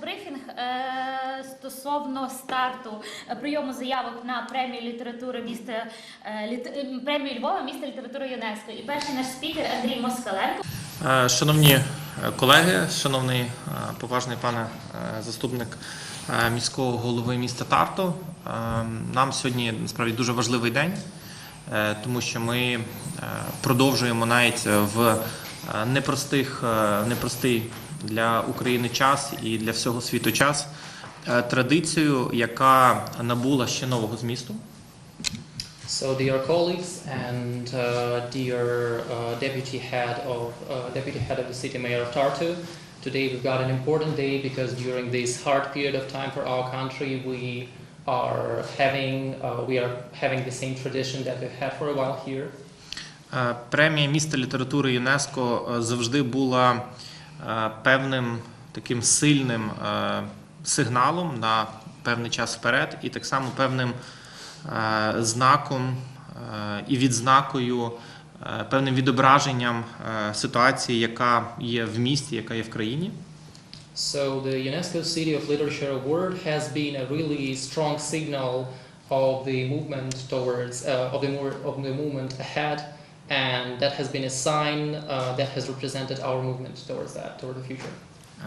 брифінг е, стосовно старту прийому заявок на премію літератури міста е, е, премію Львова міста літератури ЮНЕСКО. І перший наш спікер Андрій Москаленко. Шановні колеги, шановний поважний пане заступник міського голови міста Тарту, нам сьогодні насправді дуже важливий день, тому що ми продовжуємо навіть в непростих, непростий для України час і для всього світу час е, традицію, яка набула ще нового змісту. So, dear colleagues and uh, dear uh, deputy head of uh, deputy head of the city mayor of Tartu, today we've got an important day because during this hard period of time for our country, we are having uh, we are having the same tradition that we've had for a while here. Е, Премія міста літератури ЮНЕСКО е, завжди була е, певним таким сильним е, сигналом на певний час вперед, і так само певним е, знаком е, і відзнакою, е, певним відображенням е, ситуації, яка є в місті, яка є в країні. So the UNESCO City of Literature Award has been a really strong signal of the movement towards uh, of the of the movement ahead, and that has been a sign uh, that has represented our movement towards that, toward the future.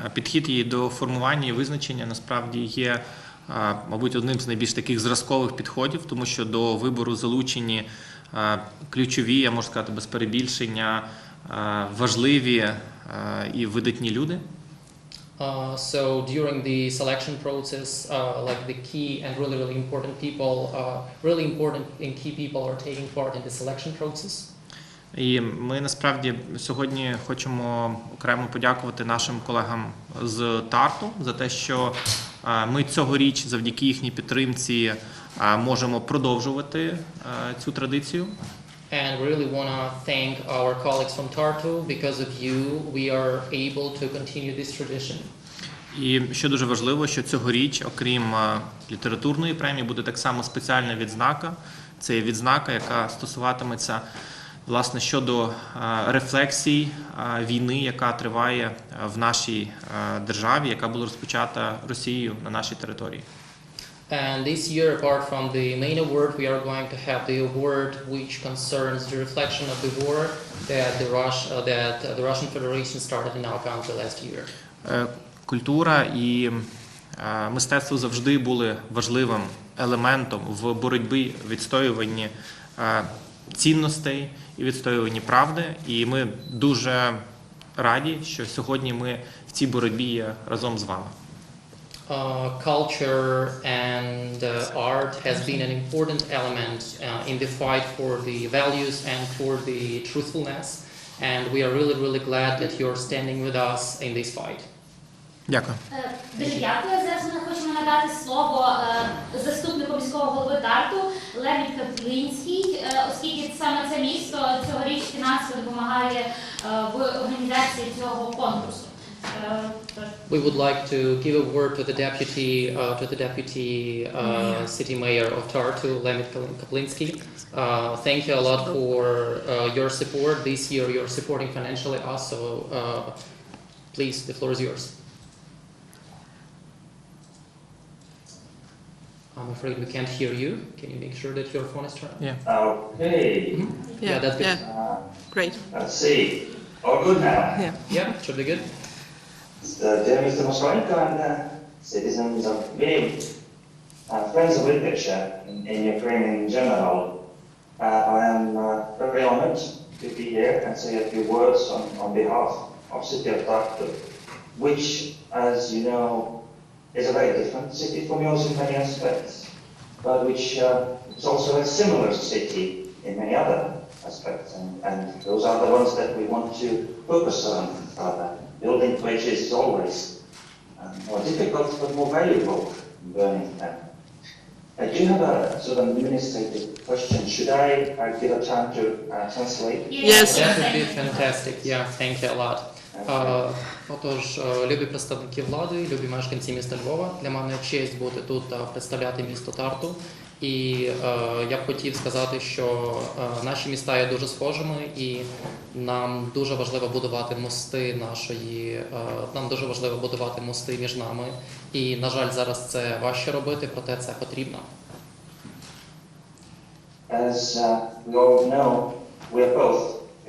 Е, Підхід її до формування і визначення насправді є, е, мабуть, одним з найбільш таких зразкових підходів, тому що до вибору залучені е, ключові, я можу сказати, без перебільшення, е, важливі е, і видатні люди. Uh, so during the selection process, uh, like the key and really really important people, uh, really important and key people are taking part in the selection process. І ми насправді сьогодні хочемо окремо подякувати нашим колегам з Тарту за те, що е, ми цьогоріч, завдяки їхній підтримці, е, можемо продовжувати е, цю традицію. And really want to thank our colleagues from Tartu. Because of you, we are able to continue this tradition. І що дуже важливо, що цьогоріч, окрім літературної премії, буде так само спеціальна відзнака. Це є відзнака, яка стосуватиметься власне щодо е, рефлексій е, війни, яка триває е, в нашій державі, яка була розпочата Росією на нашій території. And this year, apart from the main award, we are going to have the award which concerns the reflection of the war that the, Rus- uh, that the Russian Federation started in our country last year. Культура і мистецтво завжди були важливим елементом в боротьбі відстоюванні цінностей і відстоюванні правди. І ми дуже раді, що сьогодні ми в цій боротьбі є разом з вами. Uh, culture and uh, art has been an important element uh, in the fight for the values and for the truthfulness. And we are really, really glad that you're standing with us in this fight. Дякую. Е, Дуже дякую. Зараз ми хочемо надати слово е, заступнику міського голови Тарту Леві Каплинський, е, оскільки саме це місто цьогоріч фінансово допомагає е, в організації цього конкурсу. Е, We would like to give a word to the deputy, uh, to the deputy uh, city mayor of Tartu, Lemit Kaplinsky. Uh, thank you a lot for uh, your support this year. You're supporting financially us, so uh, please, the floor is yours. I'm afraid we can't hear you. Can you make sure that your phone is turned? Yeah. Okay, Yeah, that's good. Yeah, uh, great. let's see. All good now. Yeah. Yeah, should be good. Uh, dear Mr. Moskolenko and uh, citizens of Vilnius, uh, friends of literature in, in Ukraine in general, uh, I am uh, very honored to be here and say a few words on, on behalf of city of Tartu, which, as you know, is a very different city from yours in many aspects, but which uh, is also a similar city in many other aspects, and, and those are the ones that we want to focus on. Building bridges is always um, more difficult but more valuable in burning them. I do have a sort of administrative question. Should I uh, give a time to uh, translate? Yes. yes, would be fantastic. Yeah, thank you a lot. Отож, е, любі представники влади, любі мешканці міста Львова, для мене честь бути тут та представляти місто Тарту. І е, я б хотів сказати, що е, наші міста є дуже схожими, і нам дуже важливо будувати мости нашої. Е, нам дуже важливо будувати мости між нами. І на жаль, зараз це важче робити, проте це потрібно. As uh, we all know, we are both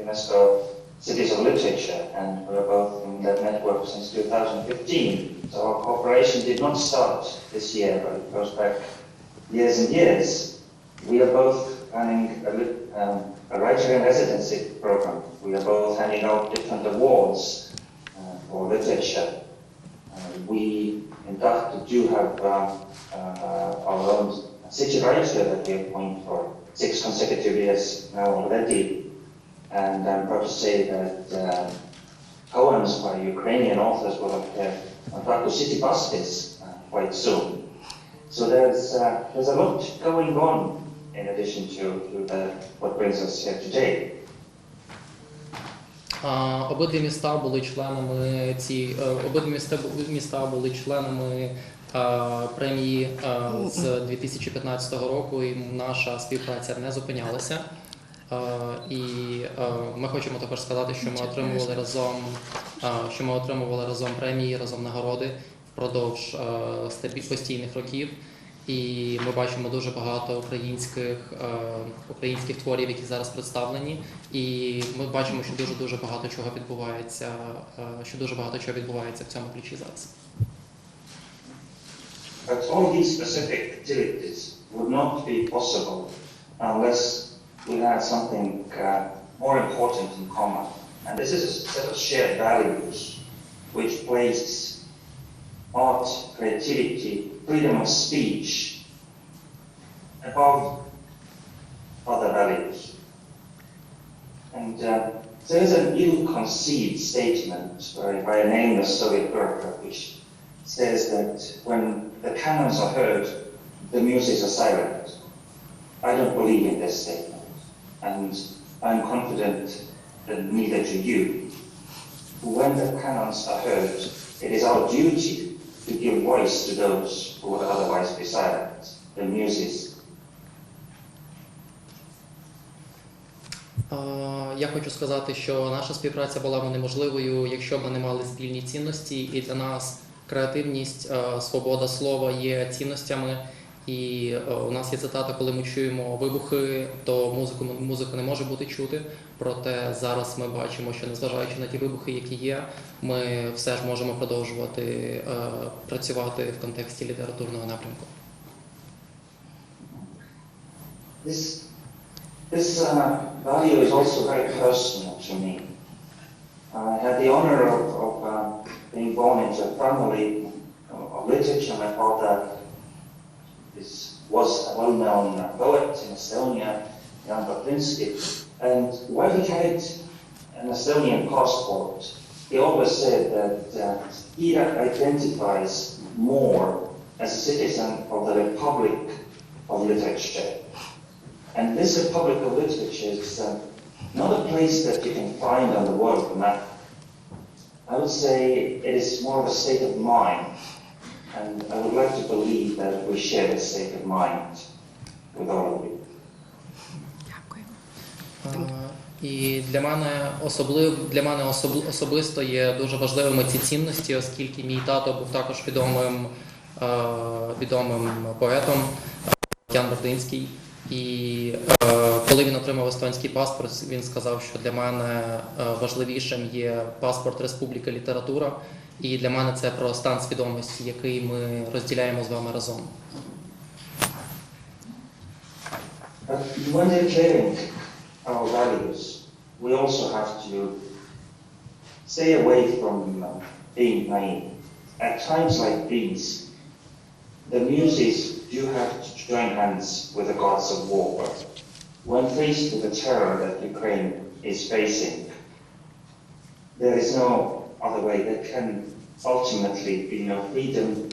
UNESCO Cities of Literature, and we are both in that network since 2015. So our cooperation did not start this year, but it goes back years and years. We are both running a, um, a writer in residency program. We are both handing out different awards uh, for literature. Uh, we in Tartu do have um, uh, our own city writer that we appoint for six consecutive years now already. And I'm proud to say that uh, poems by Ukrainian authors will appear on Tartu city buses uh, quite soon. So there's, uh, there's a lot going on in addition to, to the, what brings us here today. Обидві міста були членами ці е, обидві міста міста були членами е, премії е, з 2015 року, і наша співпраця не зупинялася. Е, І е, ми хочемо також сказати, що ми отримували разом, е, що ми отримували разом премії, разом нагороди впродовж постійних років. І ми бачимо дуже багато українських, українських творів, які зараз представлені. І ми бачимо, що дуже дуже багато чого відбувається, що дуже багато чого відбувається в цьому ключі зараз. But all these specific activities would not be possible unless we had something uh, more important in common. And this is a set of shared values which place art, creativity, freedom of speech above other values. And uh, there is an ill-conceived statement by, by a nameless Soviet bureaucrat which says that when the cannons are heard, the music are silent. I don't believe in this statement, and I'm confident that neither do you. When the cannons are heard, it is our duty to give voice to those who would otherwise be silent, the muses. Я хочу сказати, що наша співпраця була б неможливою, якщо б ми не мали спільні цінності, і для нас креативність, е, свобода слова є цінностями. І е, у нас є цитата, коли ми чуємо вибухи, то музику музику не може бути чути. Проте зараз ми бачимо, що незважаючи на ті вибухи, які є, ми все ж можемо продовжувати е, працювати в контексті літературного напрямку. This, this uh, value is also very personal to me. I had the honor of, of uh, being born into a family of literature. My father is, was a well-known poet in Estonia, Jan Baplinsky, and while he had an Estonian passport, he always said that uh, he identifies more as a citizen of the Republic of Literature. And this Republic of Literature is uh, not a place that you can find on the world map. I would say it is more of a state of mind. And I would like to believe that we share the state of mind with all of you. І для мене особлив для мене особ- особисто є дуже важливими ці цінності, оскільки мій тато був також відомим, е, відомим поетом Ян Бардинський. І е, коли він отримав естонський паспорт, він сказав, що для мене е, важливішим є паспорт Республіки Література, і для мене це про стан свідомості, який ми розділяємо з вами разом. When declaring our values, we also have to stay away from uh, being naive. At times like these, the muses do have to join hands with the gods of war. When faced with the terror that Ukraine is facing, there is no other way. There can ultimately be no freedom,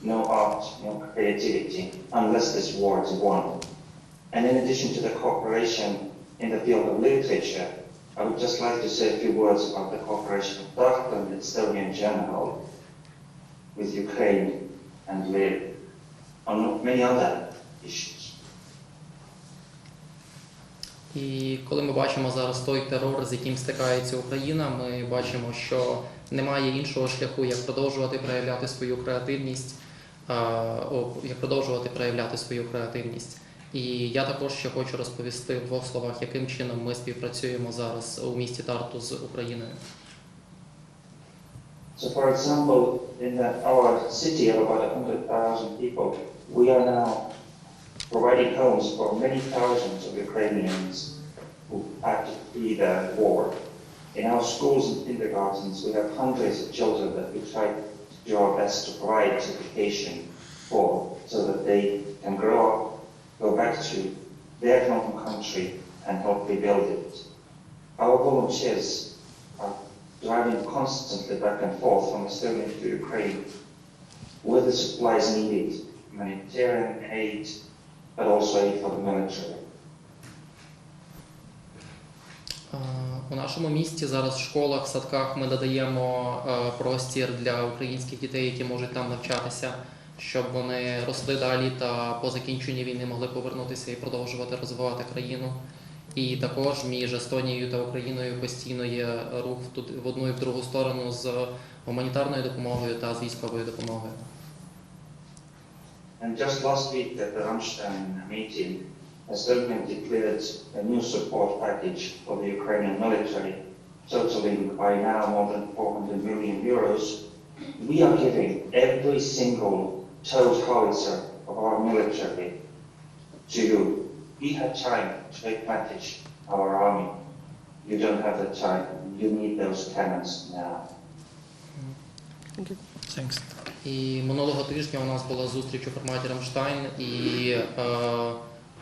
no art, no creativity, unless this war is won. And in addition to the cooperation in the field of literature, I would just like to say a few words about the cooperation of Tartu and Estonia general with Ukraine and Liv on many other І коли ми бачимо зараз той терор, з яким стикається Україна, ми бачимо, що немає іншого шляху, як продовжувати проявляти свою креативність, як продовжувати проявляти свою креативність. І я також ще хочу розповісти в двох словах, яким чином ми співпрацюємо зараз у місті Тарту з Україною. So, for example, in our city of about 100,000 people, we are now providing homes for many thousands of Ukrainians who had to flee the war. In our schools and kindergartens, we have hundreds of children that we try to do our best to provide education for, so that they can grow up, go back to their home country and help rebuild it. Our volunteers are driving constantly back and forth from Estonia to Ukraine with the supplies needed, humanitarian aid, the military. Е, У нашому місті зараз в школах, садках ми додаємо е, простір для українських дітей, які можуть там навчатися, щоб вони росли далі та по закінченні війни могли повернутися і продовжувати розвивати країну. І також між Естонією та Україною постійно є рух в одну і в другу сторону з гуманітарною допомогою та з військовою допомогою. And just last week at the Ramstein meeting, Estonia declared a new support package for the Ukrainian military, totaling by now more than 400 million euros. We are giving every single towed howitzer of our military to you. We have time to replenish our army. You don't have the time. You need those cannons now. Mm-hmm. Thanks. І минулого тижня у нас була зустріч у форматі Рамштайн, і е,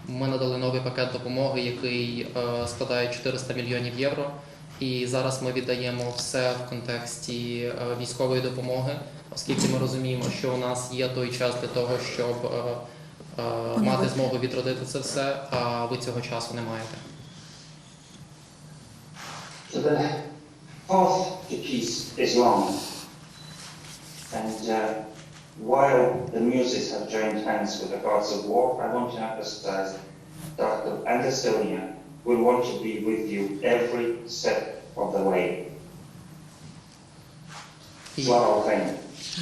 ми надали новий пакет допомоги, який е, складає 400 мільйонів євро. І зараз ми віддаємо все в контексті е, військової допомоги, оскільки ми розуміємо, що у нас є той час для того, щоб е, е, мати змогу відродити це все, а ви цього часу не маєте. So the path to peace is long. And uh, while the muses have joined hands with the gods of war, I want to emphasize that the and Estonia will want to be with you every step of the way. І Slava Ukraini!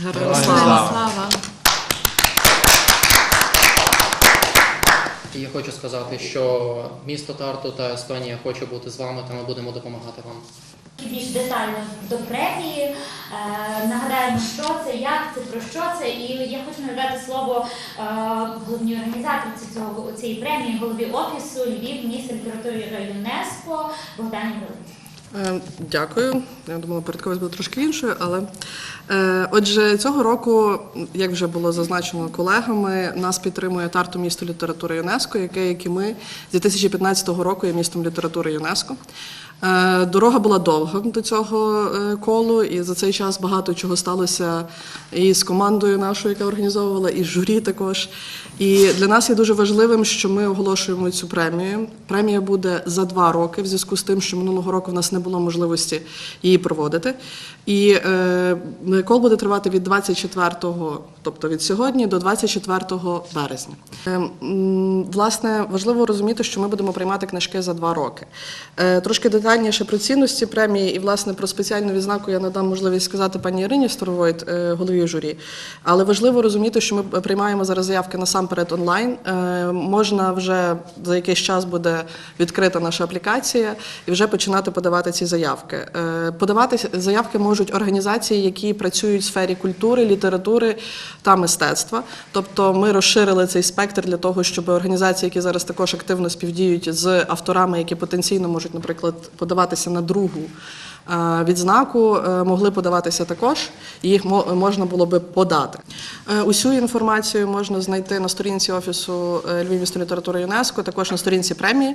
Героям Слава! слава! слава! І я хочу сказати, що місто Тарту та Естонія хоче бути з вами, та ми будемо допомагати вам. Більш детально до премії. Е, нагадаємо, що це, як це, про що це. І я хочу надати слово е, головній організаторці цього цієї премії, голові офісу Львів, місце літератури ЮНЕСКО Богдані Великій. Е, Дякую. Я думала, перед когось буде трошки іншою, але е, отже, цього року, як вже було зазначено колегами, нас підтримує Тарту місто літератури ЮНЕСКО, яке, як і ми, з 2015 року є містом літератури ЮНЕСКо. Е, Дорога була довга до цього е, колу, і за цей час багато чого сталося і з командою нашою, яка організовувала, і з журі також. І для нас є дуже важливим, що ми оголошуємо цю премію. Премія буде за два роки, в зв'язку з тим, що минулого року в нас не було можливості її проводити. І е, кол буде тривати від 24-го, тобто від сьогодні, до 24 березня. Е, власне, важливо розуміти, що ми будемо приймати книжки за два роки. Е, трошки детальніше про цінності премії і, власне, про спеціальну відзнаку я надам можливість сказати пані Ірині Старовойт, е, голові журі. Але важливо розуміти, що ми приймаємо зараз заявки насамперед онлайн. Е, можна вже за якийсь час буде відкрита наша аплікація і вже починати подавати ці заявки. Е, подавати заявки можуть організації, які працюють в сфері культури, літератури та мистецтва. Тобто ми розширили цей спектр для того, щоб організації, які зараз також активно співдіють з авторами, які потенційно можуть, наприклад, подаватися на другу. е, Відзнаку е, могли подаватися також, і їх можна було би подати. Е, Усю інформацію можна знайти на сторінці офісу Львів місто літератури ЮНЕСКО, також на сторінці премії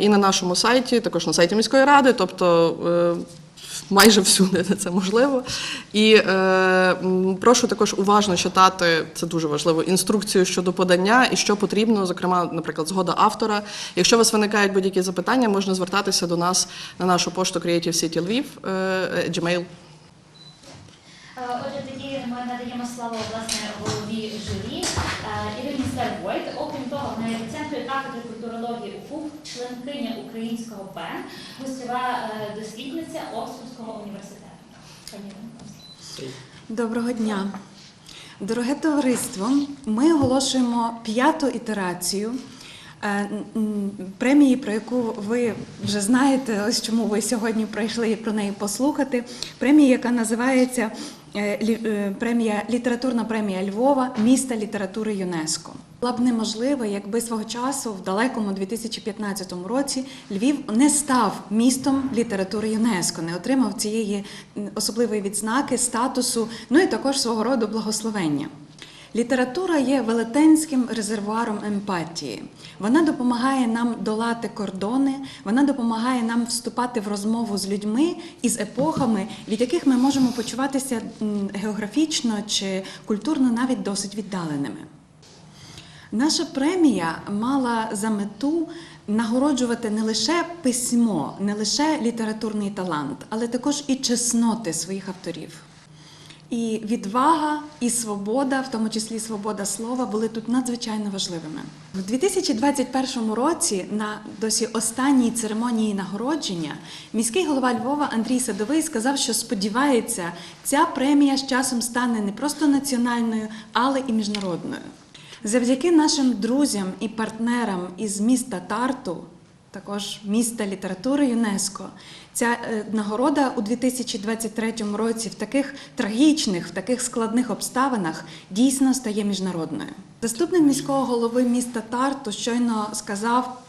і на нашому сайті, також на сайті міської ради. Тобто майже всюди це можливо. І е, прошу також уважно читати, це дуже важливо, інструкцію щодо подання і що потрібно, зокрема, наприклад, згода автора. Якщо у вас виникають будь-які запитання, можна звертатися до нас на нашу пошту Creative City Lviv, е, е, Gmail. Ми надаємо слово власне голові журі е, Ірині Старвойт. Окрім того, вона є доцентрою кафедри культурології УФУ, членкиня українського ПЕН, гостьова е, дослідниця Оксфордського університету. Доброго дня. Дороге товариство, ми оголошуємо п'яту ітерацію е, премії, про яку ви вже знаєте, ось чому ви сьогодні прийшли про неї послухати. Премія, яка називається премія Літературна премія Львова, міста літератури ЮНЕСКО. Була б неможлива, якби свого часу, в далекому 2015 році, Львів не став містом літератури ЮНЕСКо, не отримав цієї особливої відзнаки, статусу, ну і також свого роду благословення. Література є велетенським резервуаром емпатії. Вона допомагає нам долати кордони, вона допомагає нам вступати в розмову з людьми і з епохами, від яких ми можемо почуватися географічно чи культурно навіть досить віддаленими. Наша премія мала за мету нагороджувати не лише письмо, не лише літературний талант, але також і чесноти своїх авторів. І відвага, і свобода, в тому числі свобода слова, були тут надзвичайно важливими. У 2021 році, на досі останній церемонії нагородження, міський голова Львова Андрій Садовий сказав, що сподівається, ця премія з часом стане не просто національною, але і міжнародною. Завдяки нашим друзям і партнерам із міста Тарту, також міста літератури ЮНЕСКО. Ця е, нагорода у 2023 році в таких трагічних, в таких складних обставинах дійсно стає міжнародною. Заступник міського голови міста Тарту щойно сказав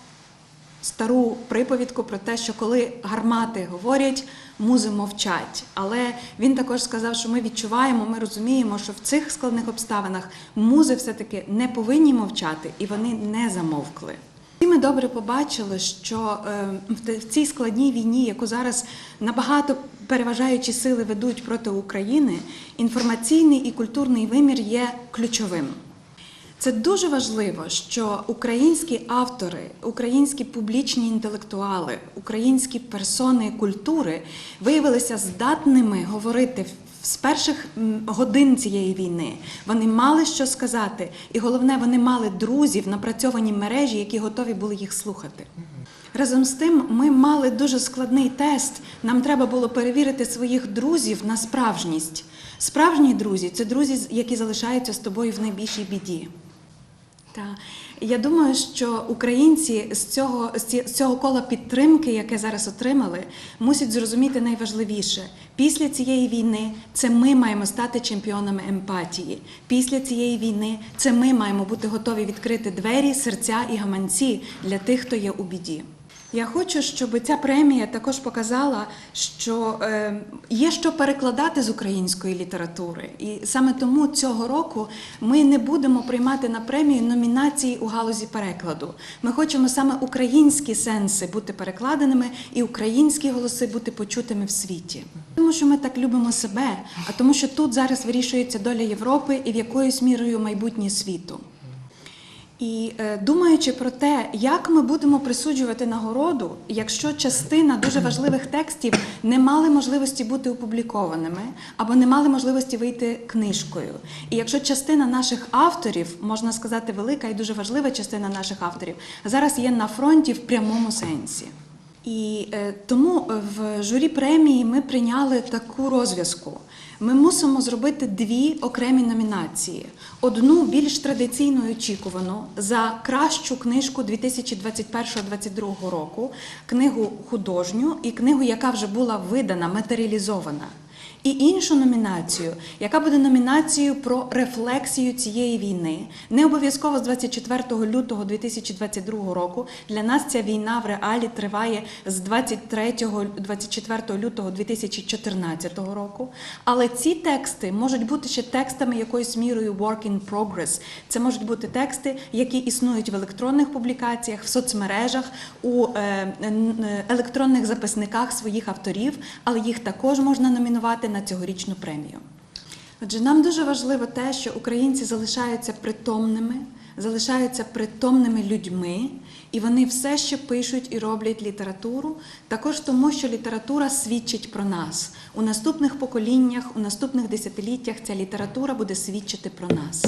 стару приповідку про те, що коли гармати говорять, музи мовчать. Але він також сказав, що ми відчуваємо, ми розуміємо, що в цих складних обставинах музи все-таки не повинні мовчати, і вони не замовкли. І ми добре побачили, що е, в цій складній війні, яку зараз набагато переважаючі сили ведуть проти України, інформаційний і культурний вимір є ключовим. Це дуже важливо, що українські автори, українські публічні інтелектуали, українські персони культури виявилися здатними говорити з перших годин цієї війни. Вони мали що сказати, і головне, вони мали друзів, напрацьовані мережі, які готові були їх слухати. Разом з тим, ми мали дуже складний тест. Нам треба було перевірити своїх друзів на справжність. Справжні друзі це друзі, які залишаються з тобою в найбільшій біді. Та я думаю, що українці з цього, з цього кола підтримки, яке зараз отримали, мусять зрозуміти найважливіше. Після цієї війни це ми маємо стати чемпіонами емпатії. Після цієї війни це ми маємо бути готові відкрити двері, серця і гаманці для тих, хто є у біді. Я хочу, щоб ця премія також показала, що е, є що перекладати з української літератури. І саме тому цього року ми не будемо приймати на премію номінації у галузі перекладу. Ми хочемо саме українські сенси бути перекладеними і українські голоси бути почутими в світі. Тому що ми так любимо себе, а тому, що тут зараз вирішується доля Європи і в якоюсь мірою майбутнє світу. І е, думаючи про те, як ми будемо присуджувати нагороду, якщо частина дуже важливих текстів не мали можливості бути опублікованими або не мали можливості вийти книжкою. І якщо частина наших авторів, можна сказати, велика і дуже важлива частина наших авторів, зараз є на фронті в прямому сенсі. І е, тому в журі премії ми прийняли таку розв'язку. Ми мусимо зробити дві окремі номінації: одну більш традиційно очікувану за кращу книжку 2021-2022 року, книгу художню і книгу, яка вже була видана, матеріалізована. І іншу номінацію, яка буде номінацією про рефлексію цієї війни, не обов'язково з 24 лютого 2022 року. Для нас ця війна в реалі триває з 23-24 лютого 2014 року. Але ці тексти можуть бути ще текстами якоюсь мірою work in progress. Це можуть бути тексти, які існують в електронних публікаціях, в соцмережах, у е, е, електронних записниках своїх авторів, але їх також можна номінувати на цьогорічну премію. Отже, нам дуже важливо те, що українці залишаються притомними, залишаються притомними людьми, і вони все ще пишуть і роблять літературу, також тому, що література свідчить про нас. У наступних поколіннях, у наступних десятиліттях ця література буде свідчити про нас.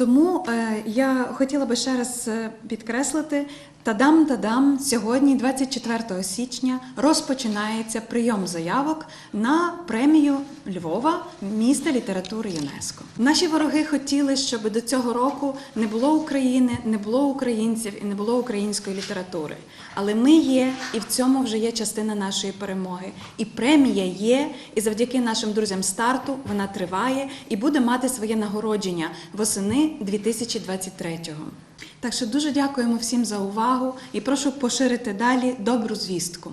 Тому е, я хотіла би ще раз е, підкреслити: тадам-тадам, сьогодні, 24 січня, розпочинається прийом заявок на премію Львова міста літератури ЮНЕСКО. Наші вороги хотіли, щоб до цього року не було України, не було українців і не було української літератури. Але ми є, і в цьому вже є частина нашої перемоги. І премія є, і завдяки нашим друзям старту вона триває і буде мати своє нагородження восени 2023-го. Так що дуже дякуємо всім за увагу і прошу поширити далі добру звістку.